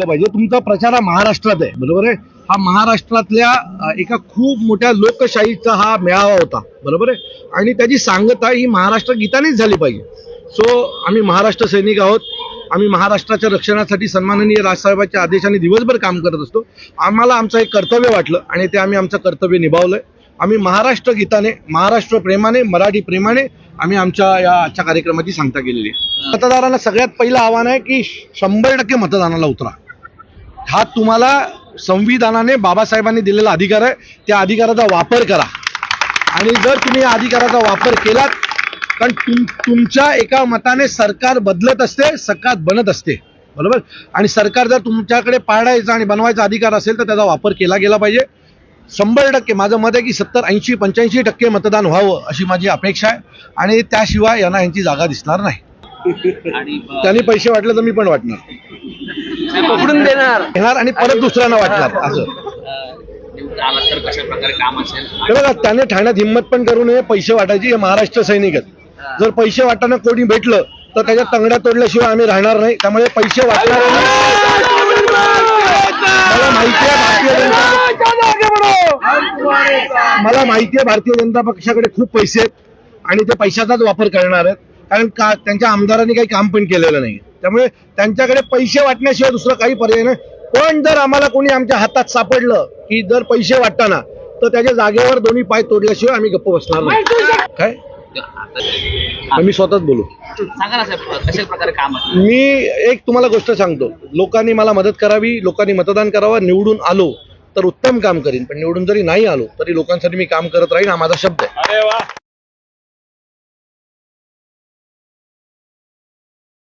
केलं पाहिजे. तुमचा प्रचार हा महाराष्ट्रात आहे बरोबर आहे? हा महाराष्ट्रातल्या एका खूप मोठ्या लोकशाहीचा हा मेळावा होता बरोबर आहे? आणि त्याची सांगता ही महाराष्ट्र गीतानेच झाली पाहिजे. सो आम्ही महाराष्ट्र सैनिक आहोत. आम्ही महाराष्ट्राच्या रक्षणासाठी सन्माननीय राजसाहेबाच्या आदेशाने दिवसभर काम करत असतो. आम्हाला आमचं एक कर्तव्य वाटलं आणि ते आम्ही आमचं कर्तव्य निभावलंय. आम्ही महाराष्ट्र गीताने महाराष्ट्र प्रेमाने मराठी प्रेमाने आम्ही आमच्या या आजच्या कार्यक्रमाची सांगता केलेली आहे. मतदारांना सगळ्यात पहिलं आव्हान आहे की शंभर टक्के मतदानाला उतरा. हा तुम्हाला संविधानाने बाबासाहेबांनी दिलेला अधिकार आहे. त्या अधिकाराचा वापर करा. आणि जर तुम्ही या अधिकाराचा वापर केलात कारण तुम तुमच्या एका मताने सरकार बदलत असते सरकार बनत असते. बरोबर? आणि सरकार जर तुमच्याकडे पाडायचा आणि बनवायचा अधिकार असेल तर त्याचा वापर केला गेला पाहिजे. शंभर टक्के माझं मत आहे की सत्तर ऐंशी पंच्याऐंशी टक्के मतदान व्हावं अशी माझी अपेक्षा आहे. आणि त्याशिवाय यांना यांची जागा दिसणार नाही. त्यांनी पैसे वाटले तर मी पण वाटणार. पकडून देणार. घेणार आणि परत दुसऱ्यांना वाटणार असं. तर कशा प्रकारे काम असेल हे बघा त्याने ठाण्यात हिंमत पण करू नये पैसे वाटायची. हे महाराष्ट्र सैनिक आहेत. जर पैसे वाटायला कोणी भेटलं तर त्याच्या तंगड्या तोडल्याशिवाय आम्ही राहणार नाही. त्यामुळे पैसे वाटणार मला माहिती आहे भारतीय जनता मला माहिती आहे भारतीय जनता पक्षाकडे खूप पैसे आहेत आणि ते पैशाचाच वापर करणार आहेत. कारण का त्यांच्या आमदारांनी काही काम पण केलेलं नाही त्यामुळे त्यांच्याकडे पैसे वाटण्याशिवाय दुसरं काही पर्याय नाही. पण जर आम्हाला कोणी आमच्या हातात सापडलं की जर पैसे वाटताना तर त्याच्या जागेवर दोन्ही पाय तोडल्याशिवाय आम्ही गप्प बसणार नाही. काय? मी स्वतःच बोलू. सांगा ना साहेब कशा प्रकारे काम असेल मी एक तुम्हाला गोष्ट सांगतो. लोकांनी मला मदत करावी लोकांनी मतदान करावं निवडून आलो तर उत्तम काम करीन. पण निवडून जरी नाही आलो तरी लोकांसाठी मी काम करत राहीन हा माझा शब्द आहे.